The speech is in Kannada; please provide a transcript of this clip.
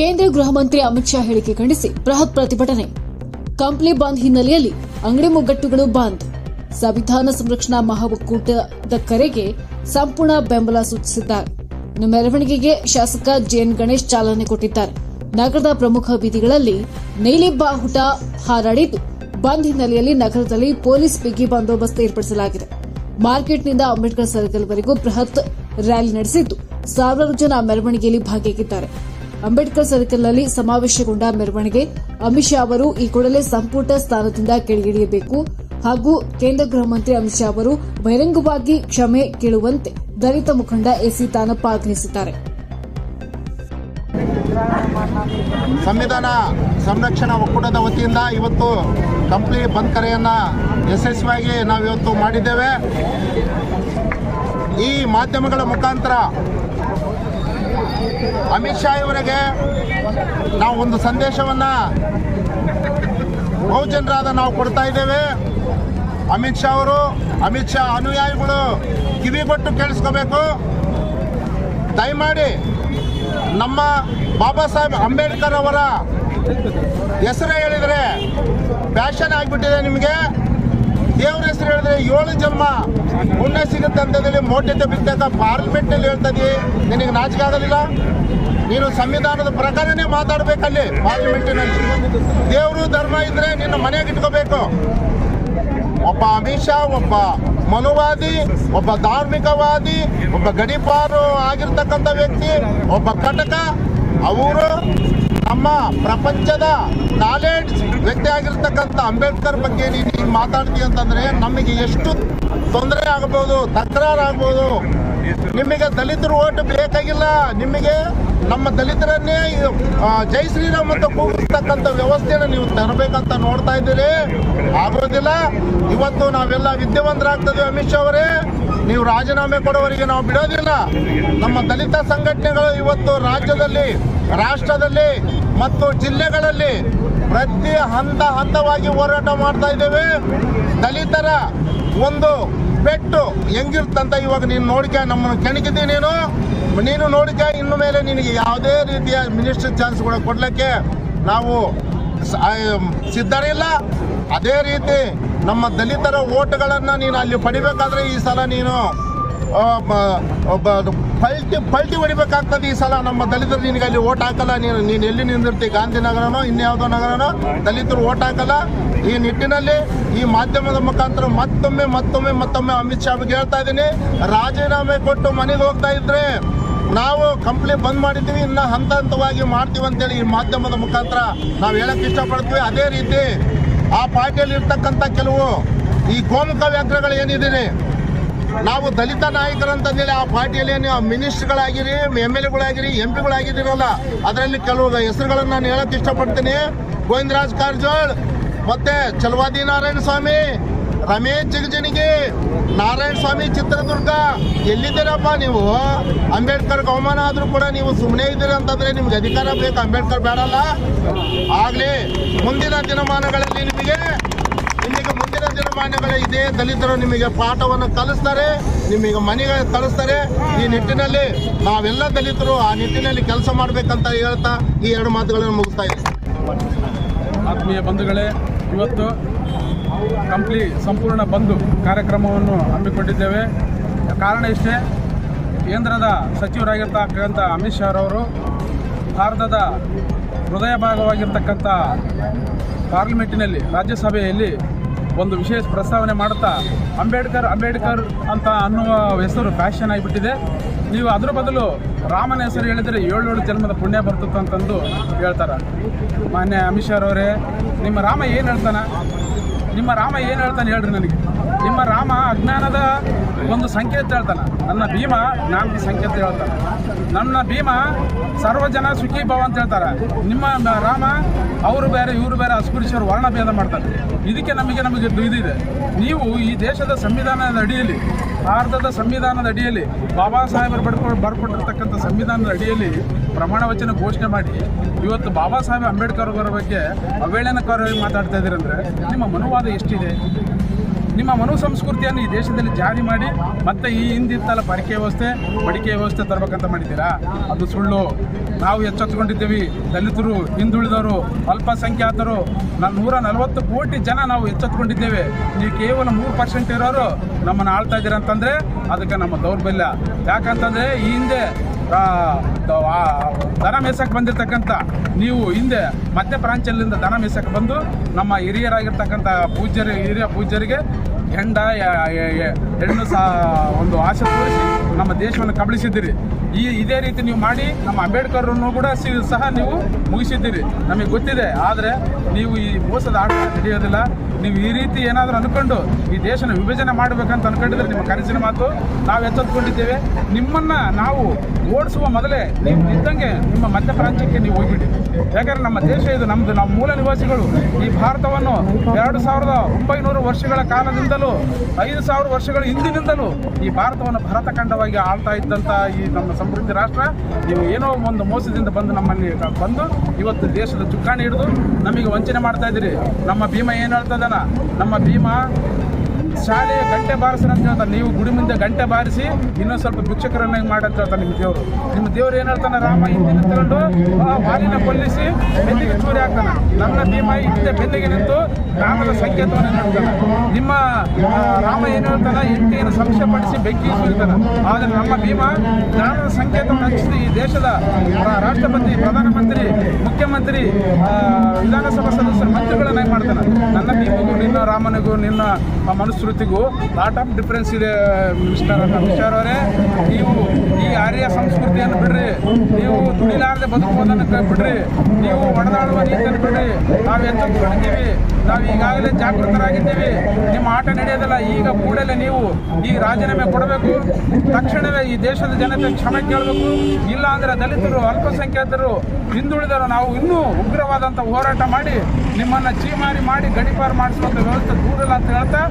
ಕೇಂದ್ರ ಗೃಹ ಮಂತ್ರಿ ಅಮಿತ್ ಶಾ ಹೇಳಿಕೆ ಖಂಡಿಸಿ ಬೃಹತ್ ಪ್ರತಿಭಟನೆ. ಕಂಪ್ಲಿ ಬಂದ್ ಹಿನ್ನೆಲೆಯಲ್ಲಿ ಅಂಗಡಿ ಮುಗ್ಗಟ್ಟುಗಳು ಬಂದ್. ಸಂವಿಧಾನ ಸಂರಕ್ಷಣಾ ಮಹಾಕೂಟದ ಕರೆಗೆ ಸಂಪೂರ್ಣ ಬೆಂಬಲ ಸೂಚಿಸಿದ್ದಾರೆ. ಮೆರವಣಿಗೆಗೆ ಶಾಸಕ ಜೆಎನ್ ಗಣೇಶ್ ಚಾಲನೆ ಕೊಟ್ಟಿದ್ದಾರೆ. ನಗರದ ಪ್ರಮುಖ ಬೀದಿಗಳಲ್ಲಿ ನೀಲಿ ಬಾಹುಟ ಹಾರಾಡಿದ್ದು. ಬಂದ್ ಹಿನ್ನೆಲೆಯಲ್ಲಿ ನಗರದಲ್ಲಿ ಪೊಲೀಸ್ ಬಿಗಿ ಬಂದೋಬಸ್ತ್ ಏರ್ಪಡಿಸಲಾಗಿದೆ. ಮಾರ್ಕೆಟ್ನಿಂದ ಅಂಬೇಡ್ಕರ್ ಸರ್ಕಲ್ವರೆಗೂ ಬೃಹತ್ ರ್ಯಾಲಿ ನಡೆಸಿದ್ದು. ಸಾವಿರಾರು ಜನ ಮೆರವಣಿಗೆಯಲ್ಲಿ ಭಾಗಿಯಾಗಿದ್ದಾರೆ. ಅಂಬೇಡ್ಕರ್ ಸರ್ಕಲ್ನಲ್ಲಿ ಸಮಾವೇಶಗೊಂಡ ಮೆರವಣಿಗೆ. ಅಮಿತ್ ಶಾ ಅವರು ಈ ಕೂಡಲೇ ಸಂಪುಟ ಸ್ಥಾನದಿಂದ ಕೆಳಗಿಳಿಯಬೇಕು. ಹಾಗೂ ಕೇಂದ್ರ ಗೃಹ ಮಂತ್ರಿ ಅಮಿತ್ ಶಾ ಅವರು ಬಹಿರಂಗವಾಗಿ ಕ್ಷಮೆ ಕೇಳುವಂತೆ ದಲಿತ ಮುಖಂಡ ಎಸಿ ತಾನಪ್ಪ ಆಗ್ರಹಿಸಿದ್ದಾರೆ. ಸಂವಿಧಾನ ಸಂರಕ್ಷಣಾ ಒಕ್ಕೂಟದ ವತಿಯಿಂದ ಇವತ್ತು ಕಂಪ್ಲಿ ಬಂದ್ ಕರೆಯನ್ನು ಯಶಸ್ವಿಯಾಗಿ ನಾವು ಇವತ್ತು ಮಾಡಿದ್ದೇವೆ. ಈ ಮಾಧ್ಯಮಗಳ ಮುಖಾಂತರ ಅಮಿತ್ ಶಾ ಇವರಿಗೆ ನಾವು ಒಂದು ಸಂದೇಶವನ್ನು ಬಹುಜನರಾದ ನಾವು ಕೊಡ್ತಾ ಇದ್ದೇವೆ. ಅಮಿತ್ ಶಾ ಅವರು, ಅಮಿತ್ ಶಾ ಅನುಯಾಯಿಗಳು ಕಿವಿಗೊಟ್ಟು ಕೇಳಿಸ್ಕೋಬೇಕು. ದಯಮಾಡಿ ನಮ್ಮ ಬಾಬಾ ಸಾಹೇಬ್ ಅಂಬೇಡ್ಕರ್ ಅವರ ಹೆಸರು ಹೇಳಿದರೆ ಫ್ಯಾಷನ್ ಆಗಿಬಿಟ್ಟಿದೆ ನಿಮಗೆ. ದೇವ್ರ ಹೆಸರು ಹೇಳಿದ್ರೆ ಏಳು ಜನ್ಮ. ಪುಣ್ಯ ಸಿಗುತ್ತೆ ಅಂತದಲ್ಲಿ ಮೋಟ್ಯತೆ ಪಾರ್ಲಿಮೆಂಟ್ನಲ್ಲಿ ಹೇಳ್ತದೆ ನಿನಗೆ ನಾಚಿಕೆ ಆಗೋದಿಲ್ಲ ನೀನು ಸಂವಿಧಾನದ ಪ್ರಕಾರನೇ ಮಾತಾಡಬೇಕಲ್ಲಿ ಪಾರ್ಲಿಮೆಂಟಿನಲ್ಲಿ ದೇವರು ಧರ್ಮ ಇದ್ರೆ ನಿನ್ನ ಮನೆಗೆ ಇಟ್ಕೋಬೇಕು. ಒಬ್ಬ ಅಮಿತ್ ಶಾ, ಒಬ್ಬ ಮನುವಾದಿ, ಒಬ್ಬ ಧಾರ್ಮಿಕವಾದಿ, ಒಬ್ಬ ಗಡಿಪಾರು ಆಗಿರ್ತಕ್ಕಂಥ ವ್ಯಕ್ತಿ, ಒಬ್ಬ ಕಟಕ, ಅವರು ನಮ್ಮ ಪ್ರಪಂಚದ ನಾಲೆಡ್ಜ್ ವ್ಯಕ್ತಿ ಆಗಿರ್ತಕ್ಕಂಥ ಅಂಬೇಡ್ಕರ್ ಬಗ್ಗೆ ನೀನು ಮಾತಾಡ್ತೀವಿ ಅಂತಂದ್ರೆ ನಮಗೆ ಎಷ್ಟು ತೊಂದರೆ ಆಗ್ಬೋದು ತಕರಾರು ಆಗ್ಬೋದು ನಿಮಗೆ ದಲಿತರು ಓಟ್ ಬೇಕಾಗಿಲ್ಲ. ನಿಮಗೆ ನಮ್ಮ ದಲಿತರನ್ನೇ ಜೈ ಶ್ರೀರಾಮ್ ಅಂತ ಕೂಗಿಸ್ತಕ್ಕಂಥ ವ್ಯವಸ್ಥೆಯನ್ನು ನೀವು ತರಬೇಕಂತ ನೋಡ್ತಾ ಇದ್ದೀರಿ. ಆಗೋದಿಲ್ಲ. ಇವತ್ತು ನಾವೆಲ್ಲ ವಿದ್ಯಾವಂತರಾಗ್ತದೆ ಅಮಿತ್ ಶಾ ಅವರೇ. ನೀವು ರಾಜೀನಾಮೆ ಕೊಡೋವರಿಗೆ ನಾವು ಬಿಡೋದಿಲ್ಲ. ನಮ್ಮ ದಲಿತ ಸಂಘಟನೆಗಳು ಇವತ್ತು ರಾಜ್ಯದಲ್ಲಿ, ರಾಷ್ಟ್ರದಲ್ಲಿ ಮತ್ತು ಜಿಲ್ಲೆಗಳಲ್ಲಿ ಪ್ರತಿ ಹಂತ ಹಂತವಾಗಿ ಹೋರಾಟ ಮಾಡ್ತಾ ಇದ್ದೇವೆ. ದಲಿತರ ಒಂದು ಪೆಟ್ಟು ಹೆಂಗಿರ್ತಂತ ಇವಾಗ ನೀನು ನೋಡಿಕ, ನಮ್ಮನ್ನು ಕೆಣಕಿದ್ದೀನಿ ನೀನು. ನೀನು ನೋಡಿಕ, ಇನ್ನು ಮೇಲೆ ನಿನಗೆ ಯಾವುದೇ ರೀತಿಯ ಮಿನಿಸ್ಟರ್ ಚಾನ್ಸ್ಗಳು ಕೊಡಲಿಕ್ಕೆ ನಾವು ಸಿದ್ಧರಿಲ್ಲ ಅದೇ ರೀತಿ ನಮ್ಮ ದಲಿತರ ಓಟ್ಗಳನ್ನು ನೀನು ಅಲ್ಲಿ ಪಡಿಬೇಕಾದ್ರೆ ಈ ಸಲ ನೀನು ಪಲ್ಟಿ ಪಲ್ಟಿ ಹೊಡಿಬೇಕಾಗ್ತದೆ ಈ ಸಲ ನಮ್ಮ ದಲಿತರು ನಿನಗೆ ಅಲ್ಲಿ ಓಟ್ ಹಾಕಲ್ಲ, ನೀನು ನೀನು ಎಲ್ಲಿ ನಿಂದಿರ್ತಿ? ಗಾಂಧಿನಗರನೋ, ಇನ್ಯಾವುದೋ ನಗರನೋ? ದಲಿತರು ಓಟ್ ಹಾಕಲ್ಲ. ಈ ನಿಟ್ಟಿನಲ್ಲಿ ಈ ಮಾಧ್ಯಮದ ಮುಖಾಂತರ ಮತ್ತೊಮ್ಮೆ ಮತ್ತೊಮ್ಮೆ ಮತ್ತೊಮ್ಮೆ ಅಮಿತ್ ಶಾ ಹೇಳ್ತಾ ಇದ್ದೀನಿ. ರಾಜೀನಾಮೆ ಕೊಟ್ಟು ಮನೆಗೆ ಹೋಗ್ತಾ ಇದ್ರೆ ನಾವು ಕಂಪ್ನಿ ಬಂದ್ ಮಾಡಿದ್ದೀವಿ, ಇನ್ನು ಹಂತ ಹಂತವಾಗಿ ಮಾಡ್ತೀವಿ ಅಂತೇಳಿ ಈ ಮಾಧ್ಯಮದ ಮುಖಾಂತರ ನಾವು ಹೇಳಕ್ ಇಷ್ಟಪಡ್ತೀವಿ. ಅದೇ ರೀತಿ ಆ ಪಾರ್ಟಿಯಲ್ಲಿ ಇರ್ತಕ್ಕಂಥ ಕೆಲವು ಈ ಗೋಮುಖ ವ್ಯಾಘ್ರಗಳು ಏನಿದೆ ನಾವು ದಲಿತ ನಾಯಕರಂತಂದೇಳಿ ಆ ಪಾರ್ಟಿಯಲ್ಲಿ ನೀವು ಮಿನಿಸ್ಟರ್ಗಳಾಗಿರಿ, ಎಂ ಎಲ್ ಎಗಳಾಗಿರಿ, ಎಂ ಪಿಗಳಾಗಿದ್ದೀರಲ್ಲ, ಅದರಲ್ಲಿ ಕೆಲವು ಹೆಸರುಗಳನ್ನು ನಾನು ಹೇಳಕ್ ಇಷ್ಟಪಡ್ತೀನಿ. ಗೋವಿಂದರಾಜ್ ಕಾರಜೋಳ್, ಮತ್ತೆ ಚಲವಾದಿ ನಾರಾಯಣ ಸ್ವಾಮಿ, ರಮೇಶ್ ಜಿಗಜಿಣಿಗಿ, ನಾರಾಯಣ ಸ್ವಾಮಿ ಚಿತ್ರದುರ್ಗ, ಎಲ್ಲಿದ್ದೀರಪ್ಪ ನೀವು? ಅಂಬೇಡ್ಕರ್ ಅವಮಾನ ಆದ್ರೂ ಕೂಡ ನೀವು ಸುಮ್ಮನೆ ಇದ್ದೀರಿ ಅಂತಂದ್ರೆ ನಿಮ್ಗೆ ಅಧಿಕಾರ ಬೇಕು, ಅಂಬೇಡ್ಕರ್ ಬೇಡಲ್ಲ. ಆಗ್ಲಿ, ಮುಂದಿನ ದಿನಮಾನಗಳಲ್ಲಿ ನಿಮಗೆ ದಿನಮಾನಗಳ ಇದೇ. ದಲಿತರು ನಿಮಗೆ ಪಾಠವನ್ನು ಕಲಿಸ್ತಾರೆ, ನಿಮಗೆ ಮನೆಗೆ ಕಲಿಸ್ತಾರೆ. ಈ ನಿಟ್ಟಿನಲ್ಲಿ ನಾವೆಲ್ಲ ದಲಿತರು ಆ ನಿಟ್ಟಿನಲ್ಲಿ ಕೆಲಸ ಮಾಡಬೇಕಂತ ಹೇಳ್ತಾ ಈ ಎರಡು ಮಾತುಗಳನ್ನು ಮುಗಿಸ್ತಾ ಇದ್ದೀನಿ. ಆತ್ಮೀಯ ಬಂಧುಗಳೇ, ಇವತ್ತು ಕಂಪ್ಲಿ ಸಂಪೂರ್ಣ ಬಂಧು ಕಾರ್ಯಕ್ರಮವನ್ನು ಹಮ್ಮಿಕೊಂಡಿದ್ದೇವೆ. ಕಾರಣ ಇಷ್ಟೇ, ಕೇಂದ್ರದ ಸಚಿವರಾಗಿರ್ತಕ್ಕಂಥ ಅಮಿತ್ ಶಾ ಅವರು ಭಾರತದ ಹೃದಯ ಭಾಗವಾಗಿರ್ತಕ್ಕಂಥ ಪಾರ್ಲಿಮೆಂಟಿನಲ್ಲಿ, ರಾಜ್ಯಸಭೆಯಲ್ಲಿ ಒಂದು ವಿಶೇಷ ಪ್ರಸ್ತಾವನೆ ಮಾಡುತ್ತಾ ಅಂಬೇಡ್ಕರ್ ಅಂಬೇಡ್ಕರ್ ಅಂತ ಅನ್ನುವ ಹೆಸರು ಫ್ಯಾಷನ್ ಆಗಿಬಿಟ್ಟಿದೆ. ನೀವು ಅದರ ಬದಲು ರಾಮನ ಹೆಸರು ಹೇಳಿದರೆ ಏಳು ಜನ್ಮದ ಪುಣ್ಯ ಬರ್ತದೆ ಅಂತಂದು ಹೇಳ್ತಾರೆ. ಮಾನ್ಯ ಅಮಿತ್ ಶಾ ಅವರೇ ನಿಮ್ಮ ರಾಮ ಏನು ಹೇಳ್ತಾನೆ? ನಿಮ್ಮ ರಾಮ ಏನು ಹೇಳ್ತಾನೆ ಹೇಳ್ರಿ ನನಗೆ. ನಿಮ್ಮ ರಾಮ ಅಜ್ಞಾನದ ಒಂದು ಸಂಕೇತ ಹೇಳ್ತಾನೆ. ನನ್ನ ಭೀಮ ಜ್ಞಾನದ ಸಂಕೇತ ಹೇಳ್ತಾನೆ. ನನ್ನ ಭೀಮ ಸರ್ವಜನ ಸುಖಿ ಭವ ಅಂತ ಹೇಳ್ತಾರೆ. ನಿಮ್ಮ ರಾಮ, ಅವರು ಬೇರೆ, ಇವರು ಬೇರೆ ಅಸ್ಪೃಶ್ಯರು ವರ್ಣ ಭೇದ ಮಾಡ್ತಾರೆ. ಇದಕ್ಕೆ ನಮಗೆ ನಮಗೆ ಇದಿದೆ ನೀವು ಈ ದೇಶದ ಸಂವಿಧಾನದ ಅಡಿಯಲ್ಲಿ, ಭಾರತದ ಸಂವಿಧಾನದ ಅಡಿಯಲ್ಲಿ, ಬಾಬಾ ಸಾಹೇಬರು ಬಡ್ಕೊ, ಬರ್ಕೊಟ್ಟಿರ್ತಕ್ಕಂಥ ಸಂವಿಧಾನದ ಅಡಿಯಲ್ಲಿ ಪ್ರಮಾಣ ವಚನ ಘೋಷಣೆ ಮಾಡಿ, ಇವತ್ತು ಬಾಬಾ ಸಾಹೇಬ್ ಅಂಬೇಡ್ಕರ್ ಅವರ ಬಗ್ಗೆ ಅವಹೇಳನಕಾರವಾಗಿ ಮಾತಾಡ್ತಾ ಇದ್ದೀರಂದ್ರೆ, ನಿಮ್ಮ ಮನೋವಾದ ಎಷ್ಟಿದೆ? ನಿಮ್ಮ ಮನು ಸಂಸ್ಕೃತಿಯನ್ನು ಈ ದೇಶದಲ್ಲಿ ಜಾರಿ ಮಾಡಿ ಮತ್ತೆ ಈ ಹಿಂದಿತ್ತಲ್ಲ ಪರಿಕೆ ವ್ಯವಸ್ಥೆ ಬಡಿಕೆ ವ್ಯವಸ್ಥೆ ತರಬೇಕಂತ ಮಾಡಿದ್ದೀರಾ? ಅದು ಸುಳ್ಳು. ನಾವು ಎಚ್ಚೆತ್ತುಕೊಂಡಿದ್ದೀವಿ. ದಲಿತರು, ಹಿಂದುಳಿದವರು, ಅಲ್ಪಸಂಖ್ಯಾತರು ನಾನು ನೂರ ನಲವತ್ತು ಕೋಟಿ ಜನ ನಾವು ಎಚ್ಚೆತ್ತುಕೊಂಡಿದ್ದೇವೆ. ನೀವು ಕೇವಲ ಮೂರು ಪರ್ಸೆಂಟ್ ಇರೋರು ನಮ್ಮನ್ನು ಆಳ್ತಾ ಇದ್ದೀರ ಅಂತಂದರೆ ಅದಕ್ಕೆ ನಮ್ಮ ದೌರ್ಬಲ್ಯ. ಯಾಕಂತಂದರೆ ಈ ಹಿಂದೆ ದನ ಮೇಸಕ್ಕೆ ಬಂದಿರತಕ್ಕಂಥ, ನೀವು ಹಿಂದೆ ಮಧ್ಯ ಪ್ರಾಂಚಲ್ಲಿಂದ ದನ ಮೇಸಕ್ಕೆ ಬಂದು ನಮ್ಮ ಹಿರಿಯರಾಗಿರ್ತಕ್ಕಂಥ ಪೂಜ್ಯರು, ಹಿರಿಯ ಪೂಜ್ಯರಿಗೆ ஏண்டா ಹೆಣ್ಣು ಸಹ ಒಂದು ಆಶೆ ತೋರಿಸಿ ನಮ್ಮ ದೇಶವನ್ನು ಕಬಳಿಸಿದ್ದೀರಿ. ಈ ಇದೇ ರೀತಿ ನೀವು ಮಾಡಿ ನಮ್ಮ ಅಂಬೇಡ್ಕರ್ರನ್ನು ಕೂಡ ಸಹ ನೀವು ಮುಗಿಸಿದ್ದೀರಿ. ನಮಗೆ ಗೊತ್ತಿದೆ, ಆದರೆ ನೀವು ಈ ಮೋಸದ ಆಟ ನಡೆಯೋದಿಲ್ಲ ನೀವು ಈ ರೀತಿ ಏನಾದರೂ ಅಂದ್ಕೊಂಡು ಈ ದೇಶನ ವಿಭಜನೆ ಮಾಡಬೇಕಂತ ಅಂದ್ಕೊಂಡಿದ್ರೆ ನಿಮ್ಮ ಕನಸಿನ ಮಾತು ನಾವು ಎಚ್ಚೆತ್ತುಕೊಂಡಿದ್ದೇವೆ ನಿಮ್ಮನ್ನು ನಾವು ಓಡಿಸುವ ಮೊದಲೇ ನೀವು ಇದ್ದಂಗೆ ನಿಮ್ಮ ಮಧ್ಯ ಪ್ರಾಂತ್ಯಕ್ಕೆ ನೀವು ಹೋಗಿಬಿಡಿ. ಯಾಕಂದರೆ ನಮ್ಮ ದೇಶ ಇದು ನಮ್ಮದು ನಮ್ಮ ಮೂಲ ನಿವಾಸಿಗಳು. ಈ ಭಾರತವನ್ನು ಎರಡು ಸಾವಿರದ ಒಂಬೈನೂರು ವರ್ಷಗಳ ಕಾಲದಿಂದಲೂ ಐದು ಸಾವಿರ ವರ್ಷಗಳ ಹಿಂದಿನಿಂದಲೂ ಈ ಭಾರತವನ್ನು ಭರತಖಂಡವಾಗಿ ಆಳ್ತಾ ಇದ್ದಂಥ ಈ ನಮ್ಮ ಸಮೃದ್ಧಿ ರಾಷ್ಟ್ರ, ನೀವು ಏನೋ ಒಂದು ಮೋಸದಿಂದ ಬಂದು ನಮ್ಮಲ್ಲಿ ಬಂದು ಇವತ್ತು ದೇಶದ ಚುಕ್ಕಾಣಿ ಹಿಡಿದು ನಮಗೆ ವಂಚನೆ ಮಾಡ್ತಾ ಇದ್ದೀರಿ. ನಮ್ಮ ಭೀಮ ಏನು ಹೇಳ್ತದನ ನಮ್ಮ ಭೀಮ ಶಾಲೆ ಗಂಟೆ ಬಾರಿಸ್ರಿ ಅಂತ ಹೇಳ್ತಾನೆ ನೀವು ಗುಡಿ ಮುಂದೆ ಗಂಟೆ ಬಾರಿಸಿ ಇನ್ನೊಂದು ಸ್ವಲ್ಪ ಭಿಕ್ಷಕರನ್ನಾಗಿ ಮಾಡಂತ ಹೇಳ್ತಾನೆ ನಿಮ್ಮ ದೇವರು. ನಿಮ್ಮ ದೇವರು ಏನು ಹೇಳ್ತಾನೆ, ರಾಮ ಹಿಂದಿನ ತಗೊಂಡು ಆ ವಾಲಿನ ಕೊಲ್ಲಿಸಿ ಬೆನ್ನಿಗೆ ಚೂರಿ ಹಾಕ್ತಾನೆ. ನನ್ನ ಭೀಮ ಹಿಂದೆ ಬೆನ್ನಿಗೆ ನಿಂತು ರಾಮನ ಸಂಕೇತವನ್ನು ಹೇಳ್ತಾನೆ. ನಿಮ್ಮ ರಾಮ ಏನು ಹೇಳ್ತಾನೆ, ಹೆಂಡತಿಯನ್ನು ಸಂಶಯಪಡಿಸಿ ಬೆಂಕಿ ಸುರಿತಾನೆ. ಆದರೆ ನಮ್ಮ ಭೀಮ ಜ್ಞಾನದ ಸಂಕೇತವನ್ನು ಹಂಚಿಸಿ ಈ ದೇಶದ ರಾಷ್ಟ್ರಪತಿ, ಪ್ರಧಾನಮಂತ್ರಿ, ಮುಖ್ಯಮಂತ್ರಿ ವಿಧಾನಸಭಾ ಸದಸ್ಯರ ಮಂತ್ರಿಗಳನ್ನಾಗಿ ಮಾಡ್ತಾನೆ? ನನ್ನ ಭೀಮಗೂ, ನಿನ್ನ ರಾಮನಿಗೂ, ನಿನ್ನ ಆ ಮನುಸ್ಮೃತಿಗೂ ಲಾಟ್ ಆಫ್ ಡಿಫ್ರೆನ್ಸ್ ಇದೆ ಮಿಸ್ಟರ್ ಮಿಸ್ಟರ್ ಅವರೇ, ನೀವು ಈ ಆರ್ಯ ಸಂಸ್ಕೃತಿಯನ್ನು ಬಿಡ್ರಿ. ನೀವು ದುಡಿಲಾರದೆ ಬದುಕುವುದನ್ನು ಬಿಡ್ರಿ. ನೀವು ಒಡೆದಾಡುವ ನೀತಿಯನ್ನು ಬಿಡ್ರಿ. ನಾವು ಎಚ್ಚೆತ್ತುಕೊಂಡಿದ್ದೀವಿ ನಾವು ಈಗಾಗಲೇ ಜಾಗೃತರಾಗಿದ್ದೀವಿ. ನಿಮ್ಮ ಆಟ ನಡೆಯೋದಿಲ್ಲ. ಈಗ ಕೂಡಲೇ ನೀವು ಈ ರಾಜೀನಾಮೆ ಕೊಡಬೇಕು. ತಕ್ಷಣವೇ ಈ ದೇಶದ ಜನತೆ ಕ್ಷಮೆ ಕೇಳಬೇಕು. ಇಲ್ಲ ಅಂದ್ರೆ ದಲಿತರು, ಅಲ್ಪಸಂಖ್ಯಾತರು ಹಿಂದುಳಿದರು ನಾವು ಇನ್ನೂ ಉಗ್ರವಾದಂಥ ಹೋರಾಟ ಮಾಡಿ ನಿಮ್ಮನ್ನು ಚೀಮಾರಿ ಮಾಡಿ ಗಡಿಪಾರು ಮಾಡಿಸುವಂಥ ವ್ಯವಸ್ಥೆ ದೂರಲ್ಲ ಅಂತ ಹೇಳ್ತಾ